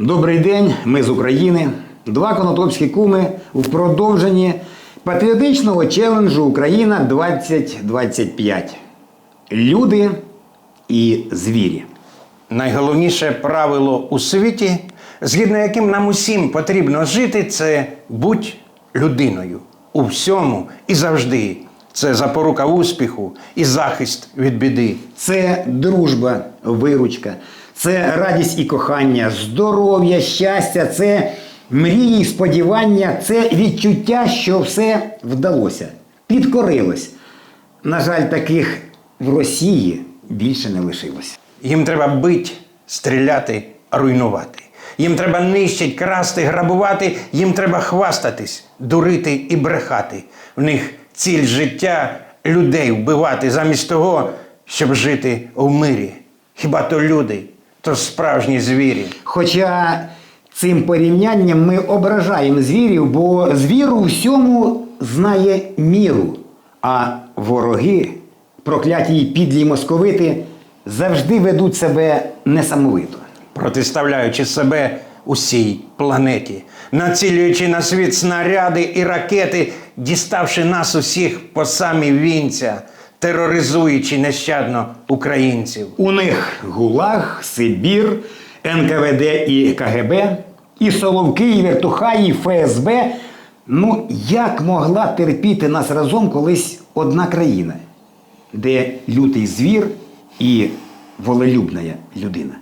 Добрий день, ми з України. Два конотопські куми у продовженні патріотичного челенджу Україна 2025. Люди і звірі. Найголовніше правило у світі, згідно яким нам усім потрібно жити, це будь людиною у всьому і завжди. Це запорука успіху і захист від біди. Це дружба, виручка, це радість і кохання, здоров'я, щастя, це мрії, сподівання, це відчуття, що все вдалося, підкорилось. На жаль, таких в Росії більше не лишилось. Їм треба бити, стріляти, руйнувати. Їм треба нищить, красти, грабувати, їм треба хвастатись, дурити і брехати. В них ціль життя людей вбивати замість того, щоб жити в мирі. Хіба то люди, то справжні звірі. Хоча цим порівнянням ми ображаємо звірів, бо звір у всьому знає міру, а вороги, прокляті й підлі московити, завжди ведуть себе несамовито. протиставляючи себе усій планеті, націлюючи на світ снаряди і ракети, діставши нас усіх по самі вінця, тероризуючи нещадно українців. У них ГУЛАГ, Сибір, НКВД і КГБ, і Соловки, і Вертуха, і ФСБ. Ну, як могла терпіти нас разом колись одна країна, де лютий звір і волелюбна людина?